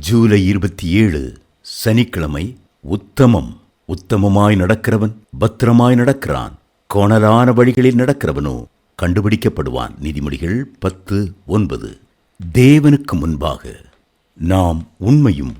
ஜூலை இருபத்தி ஏழு சனிக்கிழமை உத்தமம். உத்தமமாய் நடக்கிறவன் பத்திரமாய் நடக்கிறான். கோணலான வழிகளில் நடக்கிறவனோ கண்டுபிடிக்கப்படுவான். நீதிமொழிகள் பத்து ஒன்பது. தேவனுக்கு முன்பாக நாம் உண்மையும்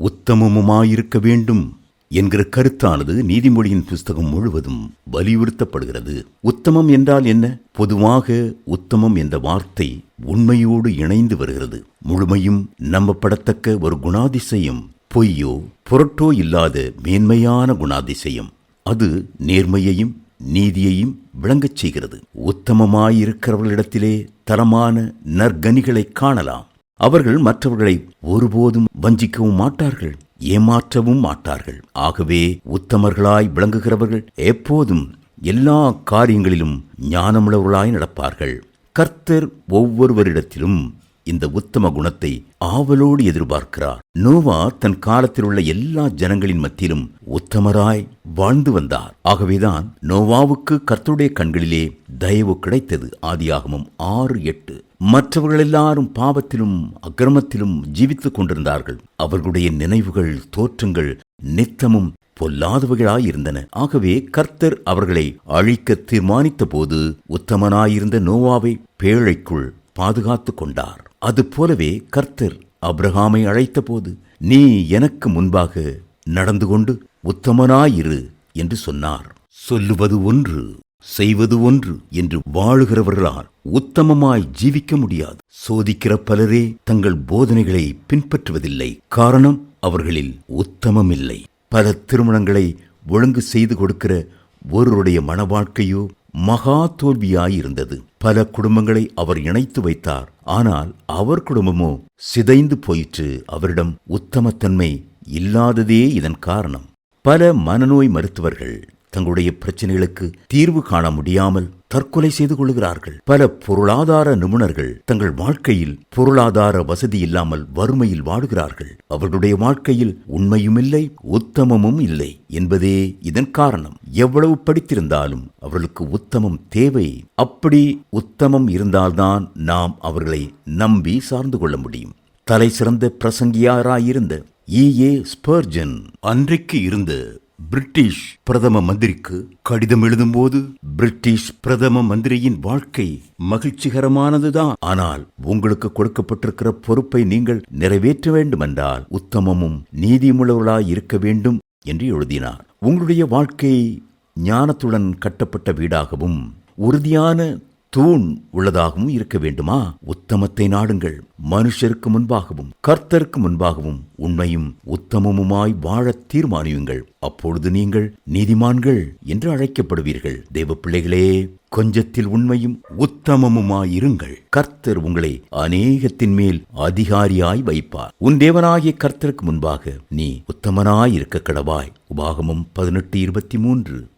உத்தமமுமாயிருக்க வேண்டும். என்கிற கருத்தானது நீதிமொழியின் புஸ்தகம் முழுவதும் வலியுறுத்தப்படுகிறது. உத்தமம் என்றால் என்ன? பொதுவாக உத்தமம் என்ற வார்த்தை உண்மையோடு இணைந்து வருகிறது. முழுமையும் நம்பப்படத்தக்க ஒரு குணாதிசயம் பொய்யோ புரட்டோ இல்லாத மேன்மையான குணாதிசயம். அது நேர்மையையும் நீதியையும் விளங்கச் செய்கிறது. உத்தமமாயிருக்கிறவர்களிடத்திலே தரமான நற்கனிகளை காணலாம். அவர்கள் மற்றவர்களை ஒருபோதும் வஞ்சிக்கவும் மாட்டார்கள். ஏமாற்றவும் மாட்டார்கள். ஆகவே உத்தமர்களாய் விளங்குகிறவர்கள் எப்போதும் எல்லா காரியங்களிலும் ஞானமுள்ளவர்களாய் நடப்பார்கள். கர்த்தர் ஒவ்வொருவரிடத்திலும் இந்த உத்தம குணத்தை ஆவலோடு எதிர்பார்க்கிறார். நோவா தன் காலத்தில் உள்ள எல்லா ஜனங்களின் மத்தியிலும் உத்தமராய் வாழ்ந்து வந்தார். ஆகவேதான் நோவாவுக்கு கர்த்தருடைய கண்களிலே தயவு கிடைத்தது. ஆதியாகமும் ஆறு எட்டு. மற்றவர்கள் எல்லாரும் பாவத்திலும் அக்கிரமத்திலும் ஜீவித்துக் கொண்டிருந்தார்கள். அவர்களுடைய நினைவுகள் தோற்றங்கள் நித்தமும் பொல்லாதவைகளாயிருந்தன. ஆகவே கர்த்தர் அவர்களை அழிக்க தீர்மானித்த போது உத்தமனாயிருந்த நோவாவை பேழைக்குள் பாதுகாத்துக் கொண்டார். அதுபோலவே கர்த்தர் அப்ரஹாமை அழைத்தபோது நீ எனக்கு முன்பாக நடந்து கொண்டு உத்தமனாயிரு என்று சொன்னார். சொல்லுவது ஒன்று செய்வது ஒன்று என்று வாழுகிறவர்களால் உத்தமமாய் ஜீவிக்க முடியாது. சோதிக்கிற பலரே தங்கள் போதனைகளை பின்பற்றுவதில்லை. காரணம் அவர்களில் உத்தமமில்லை. பல திருமணங்களை ஒழுங்கு செய்து கொடுக்கிற ஒருவருடைய மனவாழ்க்கையோ மகா தோல்வியாயிருந்தது. பல குடும்பங்களை அவர் இணைத்து வைத்தார். ஆனால் அவர் குடும்பமோ சிதைந்து போயிற்று. அவரிடம் உத்தமத்தன்மை இல்லாததே இதன் காரணம். பல மனநோய் மருத்துவர்கள் தங்களுடைய பிரச்சனைகளுக்கு தீர்வு காண முடியாமல் தற்கொலை செய்து கொள்கிறார்கள். பல பொருளாதார நிபுணர்கள் தங்கள் வாழ்க்கையில் பொருளாதார வசதி இல்லாமல் வறுமையில் வாடுகிறார்கள் அவர்களுடைய வாழ்க்கையில் உண்மையும் இல்லை உத்தமமும் இல்லை என்பதே இதன் காரணம். எவ்வளவு படித்திருந்தாலும் அவர்களுக்கு உத்தமம் தேவை. அப்படி உத்தமம் இருந்தால்தான் நாம் அவர்களை நம்பி சார்ந்து கொள்ள முடியும். தலை சிறந்த பிரசங்கியாராயிருந்த இ ஏ ஸ்பர்ஜன் அன்றைக்கு இருந்த பிரிட்டிஷ் பிரதம மந்திரிக்கு கடிதம் எழுதும்போது பிரிட்டிஷ் பிரதம மந்திரியின் வாழ்க்கை மகிழ்ச்சிகரமானதுதான். ஆனால் உங்களுக்கு கொடுக்கப்பட்டிருக்கிற பொறுப்பை நீங்கள் நிறைவேற்ற வேண்டுமென்றால் உத்தமமும் நீதிமுள்ளவர்களாய் இருக்க வேண்டும் என்று எழுதினார். உங்களுடைய வாழ்க்கை ஞானத்துடன் கட்டப்பட்ட வீடாகவும் உறுதியான தூண் உள்ளதாகவும் இருக்க வேண்டுமா? உத்தமத்தை நாடுங்கள். மனுஷருக்கு முன்பாகவும் கர்த்தருக்கு முன்பாகவும் உண்மையும் உத்தமமுமாய் வாழத் தீர்மானியுங்கள். அப்பொழுது நீங்கள் நீதிமான்கள் என்று அழைக்கப்படுவீர்கள். தெய்வ பிள்ளைகளே கொஞ்சத்தில் உண்மையும் உத்தமமுமாயிருங்கள் கர்த்தர் உங்களை அநேகத்தின் மேல் அதிகாரியாய் வைப்பார். உன் தேவனாகிய கர்த்தருக்கு முன்பாக நீ உத்தமனாய் இருக்க கடவாய் உபாகமும் பதினெட்டு இருபத்தி மூன்று.